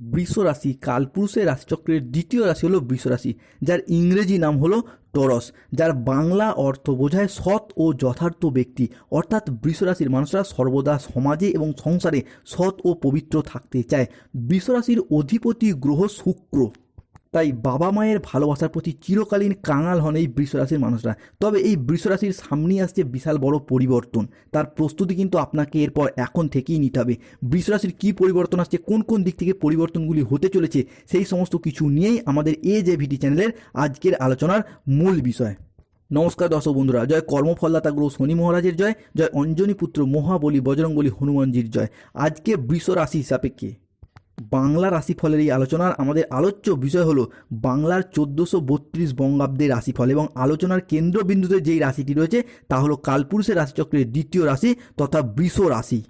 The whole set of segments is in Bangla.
বৃষ রাশি কালপুরুষের রাশিচক্রের দ্বিতীয় রাশি হলো বৃষ রাশি যার ইংরেজি নাম হলো টরস, যার বাংলা অর্থ বোঝায় সৎ ও যথার্থ ব্যক্তি। অর্থাৎ বৃষ রাশির মানুষরা সর্বদা সমাজে এবং সংসারে সৎ ও পবিত্র থাকতে চায়। বৃষ রাশির অধিপতি গ্রহ শুক্র। তাই বাবা মায়ের ভালোবাসার প্রতি চিরকালীন কাঙাল হন এই বৃষরাশির মানুষরা। তবে এই বৃষরাশির সামনেই আসছে বিশাল বড় পরিবর্তন। তার প্রস্তুতি কিন্তু আপনাকে এরপর এখন থেকেই নিতে হবে। বৃষরাশির কী পরিবর্তন আসছে, কোন কোন দিক থেকে পরিবর্তনগুলি হতে চলেছে, সেই সমস্ত কিছু নিয়েই আমাদের এ জে ভিডি চ্যানেলের আজকের আলোচনার মূল বিষয়। নমস্কার দর্শক বন্ধুরা, জয় কর্মফলদাতা গ্রহ শনি মহারাজের জয় জয় অঞ্জনী পুত্র মহাবলী বজরংবলী হনুমানজির জয়। আজকে বৃষ রাশি সাপেক্ষে বাংলা রাশিফলের এই আলোচনার আমাদের আলোচ্য বিষয় হলো বাংলার চোদ্দোশো বত্রিশ বঙ্গাব্দের রাশিফল এবং আলোচনার কেন্দ্রবিন্দুতে যেই রাশিটি রয়েছে তা হলো কালপুরুষের রাশিচক্রের দ্বিতীয় রাশি তথা বৃষ রাশি।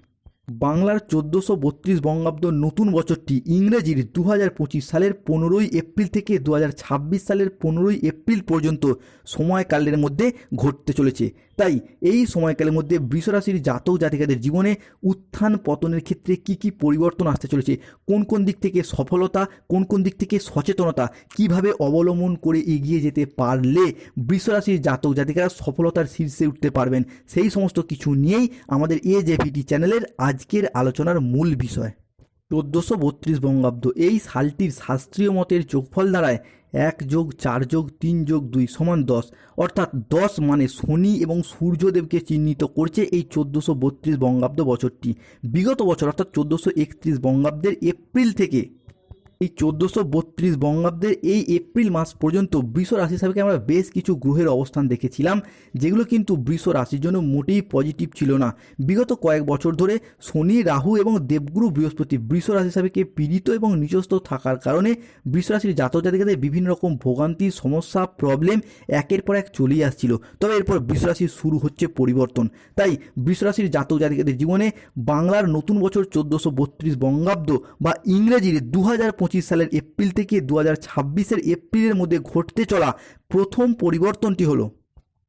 বাংলার চোদ্দোশো বত্রিশ বঙ্গাব্দ নতুন বছরটি ইংরেজির দু হাজার পঁচিশ সালের পনেরোই এপ্রিল থেকে দু হাজার ছাব্বিশ সালের পনেরোই এপ্রিল পর্যন্ত সময়কালের মধ্যে ঘটতে চলেছে। তাই এই সময়কালের মধ্যে বৃষরাশির জাতক জাতিকাদের জীবনে উত্থান পতনের ক্ষেত্রে কি কি পরিবর্তন আসতে চলেছে? কোন কোন দিক থেকে সফলতা, কোন কোন দিক থেকে সচেতনতা কীভাবে অবলম্বন করে এগিয়ে যেতে পারলে বৃষরাশির জাতক জাতিকারা সফলতার শীর্ষে উঠতে পারবেন? সেই সমস্ত কিছু নিয়েই আমাদের এ জেভিটি চ্যানেলের আজকের আলোচনার মূল বিষয়। চোদ্দোশো বত্রিশ বঙ্গাব্দ এই সালটির শাস্ত্রীয় মতের যোগফল দ্বারায় এক যোগ চার যোগ তিন যোগ দুই সমান দশ, অর্থাৎ দশ মানে শনি এবং সূর্যদেবকে চিহ্নিত করছে এই চোদ্দোশো বত্রিশ বঙ্গাব্দ বছরটি। বিগত বছর, অর্থাৎ চোদ্দোশো একত্রিশ বঙ্গাব্দের এপ্রিল থেকে এই চোদ্দোশো বত্রিশ বঙ্গাব্দের এই এপ্রিল মাস পর্যন্ত বৃষ রাশি হিসাবে আমরা বেশ কিছু গ্রহের অবস্থান দেখেছিলাম, যেগুলো কিন্তু বৃষ রাশির জন্য মোটেই পজিটিভ ছিল না। বিগত কয়েক বছর ধরে শনি, রাহু এবং দেবগুরু বৃহস্পতি বৃষ রাশি হিসাবে পীড়িত এবং নিজস্ব থাকার কারণে বৃষ রাশির জাতক জাতিকাদের বিভিন্ন রকম ভোগান্তি, সমস্যা প্রবলেম একের পর এক চলেই আসছিল। তবে এরপর বৃষ রাশির শুরু হচ্ছে পরিবর্তন। তাই বৃষ রাশির জাতক জাতিকাদের জীবনে বাংলার নতুন বছর চোদ্দোশো বত্রিশ বঙ্গাব্দ বা ইংরেজির দু হাজার পঁচিশ সালের এপ্রিল থেকে দু হাজার এপ্রিলের মধ্যে ঘটতে চলা প্রথম পরিবর্তনটি হলো।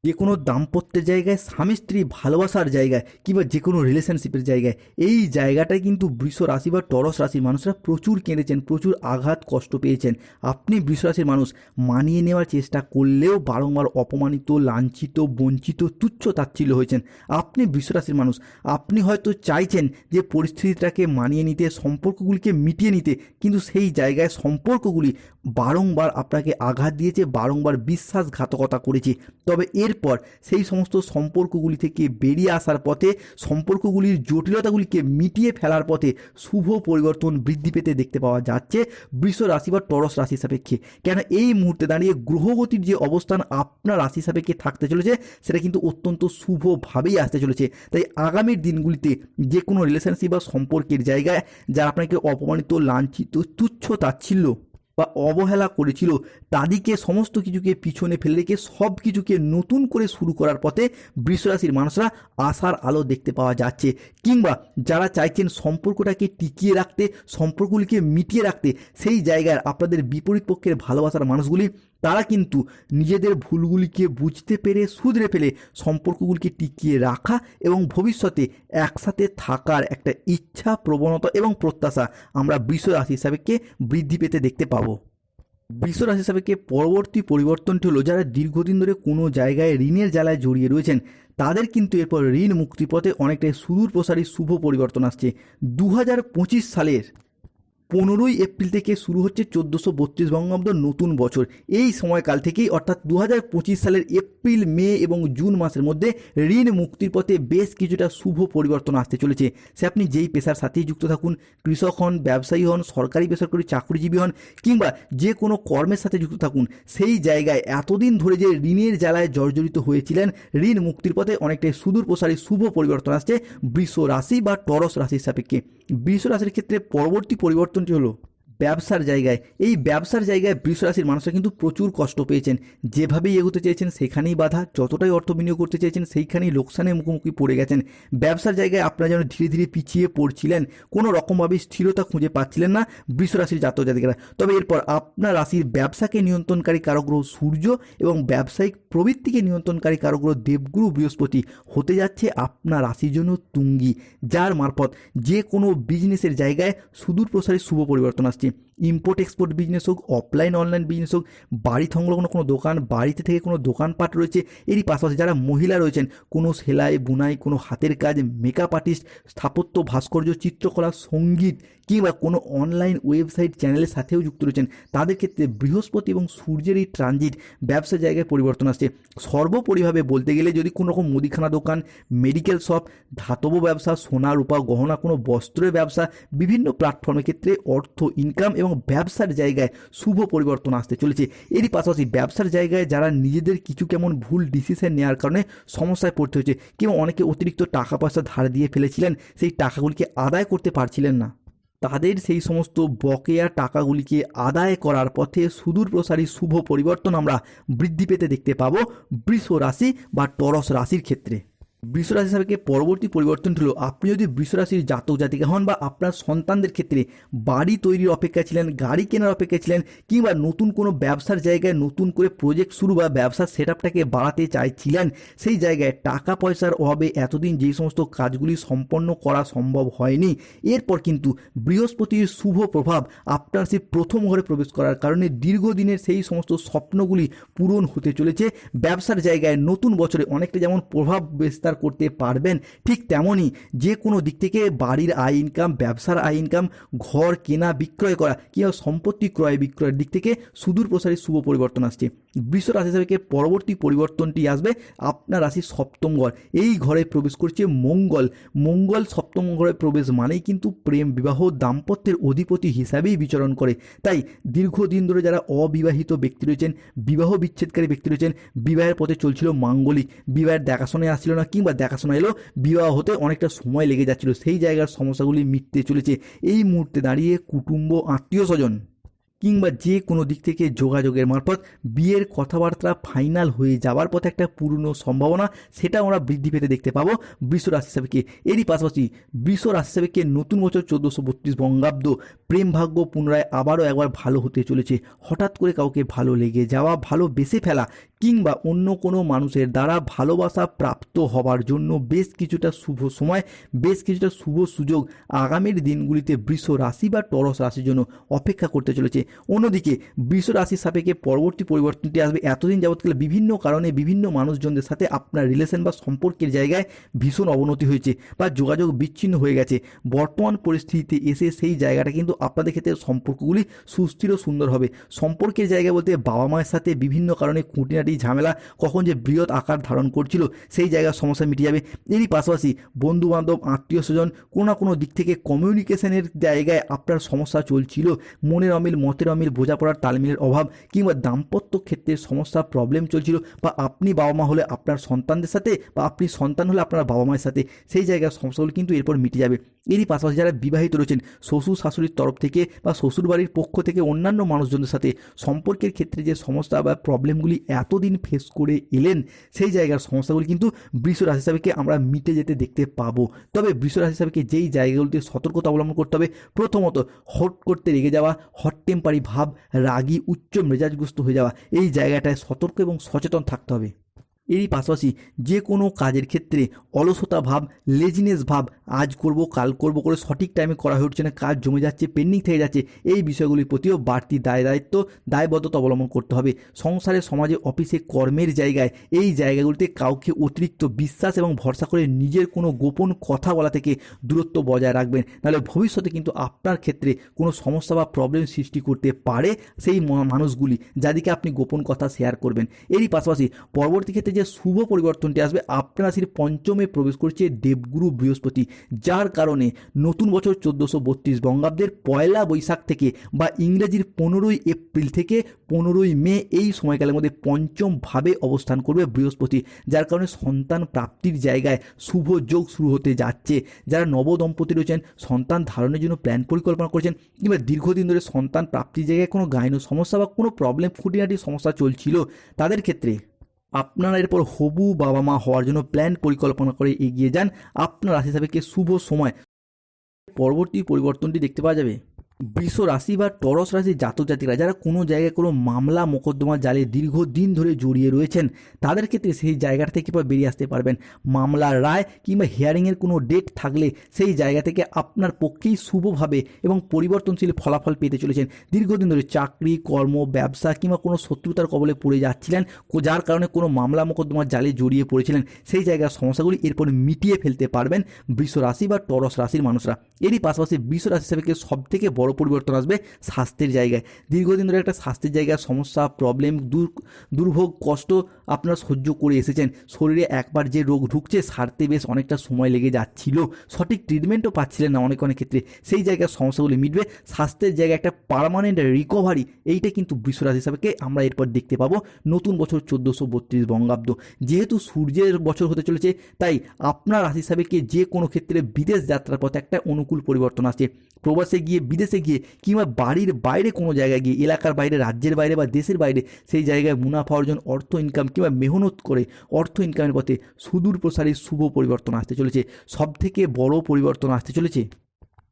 যে কোনো দাম্পত্যের জায়গায়, স্বামী স্ত্রী ভালোবাসার জায়গায় কিংবা যে কোনো রিলেশনশিপের জায়গায়, এই জায়গাটায় কিন্তু বৃষ রাশি বা টরস রাশির মানুষরা প্রচুর কেঁদেছেন, প্রচুর আঘাত, কষ্ট পেয়েছেন। আপনি বৃষ রাশির মানুষ, মানিয়ে নেওয়ার চেষ্টা করলেও বারংবার অপমানিত, লাঞ্ছিত, বঞ্চিত, তুচ্ছ তাচ্ছিল্য হয়েছেন। আপনি বৃষ রাশির মানুষ, আপনি হয়তো চাইছেন যে পরিস্থিতিটাকে মানিয়ে নিতে, সম্পর্কগুলিকে মিটিয়ে নিতে, কিন্তু সেই জায়গায় সম্পর্কগুলি বারংবার আপনাকে আঘাত দিয়েছে, বারংবার বিশ্বাসঘাতকতা করেছে। তবে এরপর সেই সমস্ত সম্পর্কগুলি থেকে বেরিয়ে আসার পথে, সম্পর্কগুলির জটিলতাগুলিকে মিটিয়ে ফেলার পথে শুভ পরিবর্তন বৃদ্ধি পেতে দেখতে পাওয়া যাচ্ছে বৃষ রাশি বা টরস রাশি সাপেক্ষে। কেন এই মুহূর্তে দাঁড়িয়ে গ্রহগতির যে অবস্থান আপনার রাশি সাপেক্ষে থাকতে চলেছে, সেটা কিন্তু অত্যন্ত শুভভাবেই আসতে চলেছে। তাই আগামীর দিনগুলিতে যে কোনো রিলেশনশিপ বা সম্পর্কের জায়গায় যারা আপনাকে অপমানিত, লাঞ্ছিত, তুচ্ছ তাচ্ছিল্য বা অবহেলা করেছিল, তাদেরকে সমস্ত কিছুকে পিছনে ফেলে রেখে সব কিছুকে নতুন করে শুরু করার পথে বৃষরাশির মানুষরা আশার আলো দেখতে পাওয়া যাচ্ছে। কিংবা যারা চাইছেন সম্পর্কটাকে টিকিয়ে রাখতে, সম্পর্কগুলিকে মিটিয়ে রাখতে, সেই জায়গায় আপনাদের বিপরীত পক্ষের ভালোবাসার মানুষগুলি তারা কিন্তু নিজেদের ভুলগুলিকে বুঝতে পেরে, শুধরে ফেলে সম্পর্কগুলিকে টিকিয়ে রাখা এবং ভবিষ্যতে একসাথে থাকার একটা ইচ্ছা, প্রবণতা এবং প্রত্যাশা আমরা বৃষ রাশি হিসাবেকে বৃদ্ধি পেতে দেখতে পাবো। বৃষ রাশি হিসাবেকে পরবর্তী পরিবর্তনটি হলো যারা দীর্ঘদিন ধরে কোনো জায়গায় ঋণের জ্বালায় জড়িয়ে রয়েছেন, তাদের কিন্তু এরপর ঋণ মুক্তি পথে অনেকটাই সুদূর প্রসারী শুভ পরিবর্তন আসছে। দু হাজার পঁচিশ সালের পনেরোই এপ্রিল থেকে শুরু হচ্ছে চোদ্দোশো বত্রিশ বঙ্গাব্দ নতুন বছর। এই সময়কাল থেকেই অর্থাৎ দু হাজার পঁচিশ সালের এপ্রিল, মে এবং জুন মাসের মধ্যে ঋণ মুক্তির পথে বেশ কিছুটা শুভ পরিবর্তন আসতে চলেছে। সে আপনি যেই পেশার সাথেই যুক্ত থাকুন, কৃষক হন, ব্যবসায়ী হন, সরকারি, বেসরকারি চাকরিজীবী হন কিংবা যে কোনো কর্মের সাথে যুক্ত থাকুন, সেই জায়গায় এতদিন ধরে যে ঋণের জ্বালায় জর্জরিত হয়েছিলেন, ঋণ মুক্তির পথে অনেকটাই সুদূর প্রসারী শুভ পরিবর্তন আসছে বৃষ রাশি বা টরস রাশির সাপেক্ষে। বৃষ রাশির ক্ষেত্রে পরবর্তী পরিবর্তনটি হলো, ব্যবসার জায়গায়, এই ব্যবসার জায়গায় বৃষ রাশির মানুষরা কিন্তু প্রচুর কষ্ট পেয়েছেন। যেভাবেই এগোতে চেয়েছেন, সেখানেই বাধা, যতটাই অর্থ বিনিয়োগ করতে চেয়েছেন, সেইখানেই লোকসানের মুখোমুখি পড়ে গেছেন। ব্যবসার জায়গায় আপনারা যেন ধীরে ধীরে পিছিয়ে পড়ছিলেন, কোনো রকমভাবে স্থিরতা খুঁজে পাচ্ছিলেন না বৃষ রাশির জাতক জাতিকারা তবে এরপর আপনার রাশির ব্যবসাকে নিয়ন্ত্রণকারী কারগ্রহ সূর্য এবং ব্যবসায়িক প্রবৃত্তিকে নিয়ন্ত্রণকারী কারকগুলো দেবগুরু বৃহস্পতি হতে যাচ্ছে আপনার রাশির জন্য তুঙ্গি, যার মারফত যে কোনো বিজনেসের জায়গায় সুদূর প্রসারী শুভ পরিবর্তন আসছে। ইম্পোর্ট এক্সপোর্ট বিজনেস হোক অফলাইন অনলাইন বিজনেস হোক বাড়ি সংলগ্ন কোনো দোকান, বাড়িতে থেকে কোনো দোকানপাট রয়েছে, এরই পাশাপাশি যারা মহিলা রয়েছেন, কোনো সেলাই, বুনাই, কোনো হাতের কাজ মেকআপ আর্টিস্ট স্থাপত্য, ভাস্কর্য, চিত্রকলা, সংগীত কিংবা কোনো অনলাইন ওয়েবসাইট চ্যানেলের সাথেও যুক্ত রয়েছেন, তাদের ক্ষেত্রে বৃহস্পতি এবং সূর্যের এই ট্রানজিট ব্যবসা জায়গায় পরিবর্তন আসছে। সর্বোপরিভাবে বলতে গেলে যদি কোনো রকম মুদিখানা দোকান মেডিকেল শপ ধাতব ব্যবসা, সোনা, রূপা, গহনা, কোনো বস্ত্রের ব্যবসা, বিভিন্ন প্ল্যাটফর্মের ক্ষেত্রে অর্থ ইনকাম এবং ব্যবসার জায়গায় শুভ পরিবর্তন আসতে চলেছে। এরই পাশাপাশি ব্যবসার জায়গায় যারা নিজেদের কিছু কেমন ভুল ডিসিশন নেওয়ার কারণে সমস্যায় পড়তে হয়েছে কিংবা অনেকে অতিরিক্ত টাকা পয়সা ধার দিয়ে ফেলেছিলেন, সেই টাকাগুলিকে আদায় করতে পারছিলেন না। তাদের সেই সমস্ত বকেয়া টাকাগুলিকে আদায় করার পথে সুদূর প্রসারী শুভ পরিবর্তন আমরা বৃদ্ধি পেতে দেখতে পাবো বৃষ রাশি বা টরস রাশির ক্ষেত্রে। বৃষ রাশি সাপেক্ষে পরবর্তী পরিবর্তন হলো? আপনি যদি বৃষ রাশির জাতক, জাতিকা হন বা আপনার সন্তানদের ক্ষেত্রে বাড়ি তৈরির অপেক্ষা ছিলেন, গাড়ি কেনার অপেক্ষা ছিলেন কিংবা নতুন কোনো ব্যবসার জায়গায় নতুন করে প্রজেক্ট শুরু বা ব্যবসার সেট আপটাকে বাড়াতে চাইছিলেন, সেই জায়গায় টাকা পয়সার অভাবে এতদিন যেই সমস্ত কাজগুলি সম্পন্ন করা সম্ভব হয়নি। এরপর কিন্তু বৃহস্পতির শুভ প্রভাব আপনার সেই প্রথম ঘরে প্রবেশ করার কারণে দীর্ঘদিনের সেই সমস্ত স্বপ্নগুলি পূরণ হতে চলেছে। ব্যবসার জায়গায় নতুন বছরে অনেকটা যেমন প্রভাব বিস্তার করতে পারবেন ঠিক তেমনই যে কোনো দিক থেকে বাড়ির আয় ইনকাম ব্যবসার আয় ইনকাম ঘর কেনা, বিক্রয় করা, কিংবা সম্পত্তি ক্রয় বিক্রয়ের দিক থেকে সুদূর প্রসারী শুভ পরিবর্তন আসছে। বিশ্ব রাশি থেকে পরবর্তী পরিবর্তনটি আসবে আপনার রাশির সপ্তম ঘর। এই ঘরে প্রবেশ করছে মঙ্গল। মঙ্গল সপ্তম ঘরে প্রবেশ মানেই কিন্তু প্রেম, বিবাহ, দাম্পত্যের অধিপতি হিসাবেই বিচরণ করে। তাই দীর্ঘদিন ধরে যারা অবিবাহিত ব্যক্তি রয়েছেন, বিবাহ বিচ্ছেদকারী ব্যক্তি রয়েছেন, বিবাহের পথে চলছিল মাঙ্গলিক, বিবাহের দেখাশোনায় আসছিল না কিংবা দেখাশোনা এলো, বিবাহ হতে অনেকটা সময় লেগে যাচ্ছিল। সেই জায়গার সমস্যাগুলি মিটতে চলেছে। এই মুহূর্তে দাঁড়িয়ে কুটুম্ব আত্মীয় স্বজন কিংবা যে কোনো দিক থেকে যোগাযোগের মারফত বিয়ের কথাবার্তা ফাইনাল হয়ে যাওয়ার পথে একটা পূর্ণ সম্ভাবনা সেটা আমরা বৃদ্ধি পেতে দেখতে পাবো বিশ্ব রাশি হিসাবেকে এরই পাশাপাশি বিশ্ব রাশি হিসাবেকে নতুন বছর চোদ্দোশো বত্রিশ বঙ্গাব্দ প্রেম ভাগ্য পুনরায় আবারও একবার ভালো হতে চলেছে। হঠাৎ করে কাউকে ভালো লেগে যাওয়া, ভালো বেসে ফেলা কিংবা অন্য কোনো মানুষের দ্বারা ভালোবাসা প্রাপ্ত হবার জন্য বেশ কিছুটা শুভ সময়, বেশ কিছুটা শুভ সুযোগ আগামীর দিনগুলিতে বৃষ রাশি বা টরস রাশির জন্য অপেক্ষা করতে চলেছে। অন্যদিকে, বৃষ রাশির সাপেক্ষে পরবর্তী পরিবর্তনটি আসবে। এতদিন যাবৎকালে বিভিন্ন কারণে বিভিন্ন মানুষজনদের সাথে আপনার রিলেশন বা সম্পর্কের জায়গায় ভীষণ অবনতি হয়েছে বা যোগাযোগ বিচ্ছিন্ন হয়ে গেছে। বর্তমান পরিস্থিতিতে এসে সেই জায়গাটা কিন্তু আপনাদের ক্ষেত্রে সম্পর্কগুলি সুস্থির ও সুন্দর হবে। সম্পর্কের জায়গা বলতে বাবা মায়ের সাথে বিভিন্ন কারণে খুঁটিনাটি ঝামেলা কখন যে বৃহৎ আকার ধারণ করছিল, সেই জায়গার সমস্যা মিটে যাবে। এরই পাশাপাশি বন্ধু বান্ধব আত্মীয় স্বজন কোনো না কোনো দিক থেকে কমিউনিকেশনের জায়গায় আপনার সমস্যা চলছিল। মনের অমিল, মতের অমিল, বোঝাপড়ার তালমিলের অভাব কিংবা দাম্পত্য ক্ষেত্রে সমস্যা প্রবলেম চলছিল বা আপনি বাবা মা হলে আপনার সন্তানদের সাথে বা আপনি সন্তান হলে আপনার বাবা মায়ের সাথে, সেই জায়গার সমস্যাগুলো কিন্তু এরপর মিটে যাবে। এরই পাশাপাশি যারা বিবাহিত রয়েছেন, শ্বশুর শাশুড়ির তরফ থেকে বা শ্বশুর বাড়ির পক্ষ থেকে অন্যান্য মানুষজনের সাথে, সম্পর্কের ক্ষেত্রে যে সমস্যা বা প্রবলেমগুলি এতদিন ফেস করে এলেন, সেই জায়গার সমস্যাগুলি কিন্তু বৃষ রাশি হিসাবেকে আমরা মিটে যেতে দেখতে পাবো। তবে বৃষ রাশি হিসাবেকে যেই জায়গাগুলিতে সতর্কতা অবলম্বন করতে হবে, প্রথমত হট করতে রেগে যাওয়া হট টেম্পারি ভাব, রাগি, উচ্চ মেজাজগ্রস্ত হয়ে যাওয়া, এই জায়গাটায় সতর্ক এবং সচেতন থাকতে হবে। এরই পাশাপাশি যে কোনো কাজের ক্ষেত্রে অলসতা ভাব লেজিনেস ভাব আজ করব, কাল করব করে সঠিক টাইমে করা হয়ে উঠছে না, কাজ জমে যাচ্ছে পেন্ডিং থেকে যাচ্ছে, এই বিষয়গুলির প্রতিও বাড়তি দায় দায়িত্ব, দায়বদ্ধতা অবলম্বন করতে হবে। সংসারে, সমাজে, অফিসে, কর্মের জায়গায় এই জায়গাগুলিতে কাউকে অতিরিক্ত বিশ্বাস এবং ভরসা করে নিজের কোনো গোপন কথা বলা থেকে দূরত্ব বজায় রাখবেন। নাহলে ভবিষ্যতে কিন্তু আপনার ক্ষেত্রে কোনো সমস্যা বা প্রবলেম সৃষ্টি করতে পারে সেই মানুষগুলি, যাদেরকে আপনি গোপন কথা শেয়ার করবেন। এরই পাশাপাশি পরবর্তী ক্ষেত্রে যে শুভ পরিবর্তনটি আসবে, আপনার রাশির পঞ্চমে প্রবেশ করছে দেবগুরু বৃহস্পতি, যার কারণে নতুন বছর চোদ্দোশো বত্রিশ বঙ্গাব্দের পয়লা বৈশাখ থেকে বা ইংরেজির পনেরোই এপ্রিল থেকে পনেরোই মে এই সময়কালের মধ্যে পঞ্চমভাবে অবস্থান করবে বৃহস্পতি, যার কারণে সন্তান প্রাপ্তির জায়গায় শুভ যোগ শুরু হতে যাচ্ছে। যারা নবদম্পতি রয়েছেন, সন্তান ধারণের জন্য প্ল্যান পরিকল্পনা করেছেন, কিংবা দীর্ঘদিন ধরে সন্তান প্রাপ্তির জায়গায় কোনো গাইনো সমস্যা বা কোনো প্রবলেম খুঁটিনাটি সমস্যা চলছিল, তাদের ক্ষেত্রে আপনারা এরপর হবু বাবা মা হওয়ার জন্য প্ল্যান পরিকল্পনা করে এগিয়ে যান। আপনার রাশি হিসাবে শুভ সময়? পরবর্তী পরিবর্তনটি দেখতে পাওয়া যাবে। বৃষ রাশি বা টরস রাশির জাতক জাতিরা যারা কোনো জায়গায় কোনো মামলা মোকদ্দমা জালে দীর্ঘদিন ধরে জড়িয়ে রয়েছেন, তাদের ক্ষেত্রে সেই জায়গাটা থেকে কীভাবে বেরিয়ে আসতে পারবেন। মামলার রায় কিংবা হিয়ারিংয়ের কোনো ডেট থাকলে সেই জায়গা থেকে আপনার পক্ষেই শুভভাবে এবং পরিবর্তনশীল ফলাফল পেতে চলেছেন। দীর্ঘদিন ধরে চাকরি, কর্ম, ব্যবসা কিংবা কোনো শত্রুতার কবলে পড়ে যাচ্ছিলেন যার কারণে কোনো মামলা মোকদ্দমার জালে জড়িয়ে পড়েছিলেন। সেই জায়গার সমস্যাগুলি এরপর মিটিয়ে ফেলতে পারবেন বৃষ রাশি বা টরস রাশির মানুষরা। এরই পাশাপাশি বৃষ রাশি হিসাবে সব থেকে বড় পরিবর্তন আসবে স্বাস্থ্যের জায়গায়। দীর্ঘদিন ধরে একটা স্বাস্থ্যের জায়গায় সমস্যা প্রবলেম দূর, দুর্ভোগ, কষ্ট আপনারা সহ্য করে এসেছেন। শরীরে একবার যে রোগ ঢুকছে, সারতে বেশ অনেকটা সময় লেগে যাচ্ছিল। সঠিক ট্রিটমেন্টও পাচ্ছিলেন না অনেক অনেক ক্ষেত্রে। সেই জায়গার সমস্যাগুলি মিটবে। স্বাস্থ্যের জায়গায় একটা পার্মানেন্ট রিকভারি এইটা কিন্তু বৃষরাশি হিসাবে আমরা এরপর দেখতে পাবো। নতুন বছর চোদ্দোশো বত্রিশ বঙ্গাব্দ। যেহেতু সূর্যের বছর হতে চলেছে, তাই আপনার রাশি হিসাবে কে যে কোনো ক্ষেত্রে বিদেশ যাত্রার পথে একটা অনুকূল পরিবর্তন আসছে। প্রবাসে গিয়ে বিদেশে গিয়ে কিংবা বাড়ির বাইরে কোনো জায়গায় গিয়ে, এলাকার বাইরে, রাজ্যের বাইরে বা দেশের বাইরে সেই জায়গায় মুনাফা অর্জন, অর্থ ইনকাম কিংবা মেহনত করে অর্থ ইনকামের পথে সুদূর প্রসারী শুভ পরিবর্তন আসতে চলেছে। সব থেকে বড় পরিবর্তন আসতে চলেছে?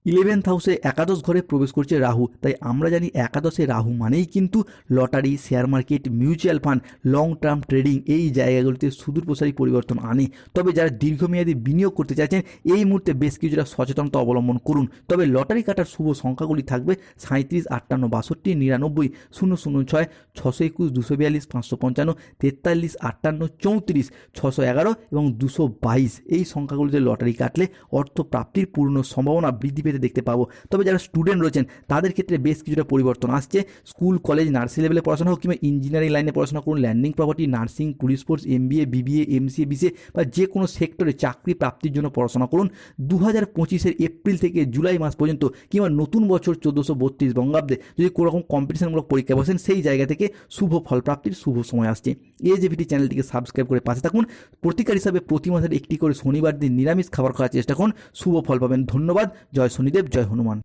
ইলেভেন্থ হাউসে একাদশ ঘরে প্রবেশ করছে রাহু। তাই আমরা জানি একাদশে রাহু মানেই কিন্তু lottery, share market, mutual fund long term trading এই জায়গাগুলিতে সুদূর প্রসারী পরিবর্তন আনে। তবে যারা দীর্ঘমেয়াদী বিনিয়োগ করতে চাইছেন, এই মুহূর্তে বেশ কিছুটা সচেতনতা অবলম্বন করুন। তবে লটারি কাটার শুভ সংখ্যাগুলি থাকবে সাঁত্রিশ আটান্ন, বাষট্টি, নিরানব্বই, শূন্য শূন্য, ছয়, ছশো একুশ, দুশো বিয়াল্লিশ, পাঁচশো পঞ্চান্ন, তেতাল্লিশ, আটান্ন, চৌত্রিশ, ছশো এগারো এবং দুশো বাইশ। এই সংখ্যাগুলিতে লটারি কাটলে অর্থ প্রাপ্তির পূর্ণ সম্ভাবনা বৃদ্ধি পেতে দেখতে পাবো। তবে যারা স্টুডেন্ট রয়েছেন, তাদের ক্ষেত্রে বেশ কিছুটা পরিবর্তন আসছে। স্কুল কলেজ নার্সিং লেভেলে পড়াশোনা হোক কিংবা ইঞ্জিনিয়ারিং লাইনে পড়াশোনা করুন landing property nursing police sports MBA BBA MCA BCA বা যে কোনো সেক্টরে চাকরি প্রাপ্তির জন্য পড়াশোনা করুন। দু হাজার পঁচিশের এপ্রিল থেকে জুলাই মাস পর্যন্ত কিংবা নতুন বছর চোদ্দোশো বত্রিশ বঙ্গাব্দে যদি কোনো রকম কম্পিটিশনমূলক পরীক্ষা বসেন, সেই জায়গা থেকে শুভ ফল প্রাপ্তির শুভ সময় আসছে। এই যে ভিটি চ্যানেলটিকে সাবস্ক্রাইব করে পাশে থাকুন। প্রতিকার হিসাবে প্রতি মাসের একটি করে শনিবার দিন নিরামিষ খাবার খাওয়ার চেষ্টা করুন। শুভ ফল পাবেন। ধন্যবাদ। জয় শনিদেব জয় হনুমান।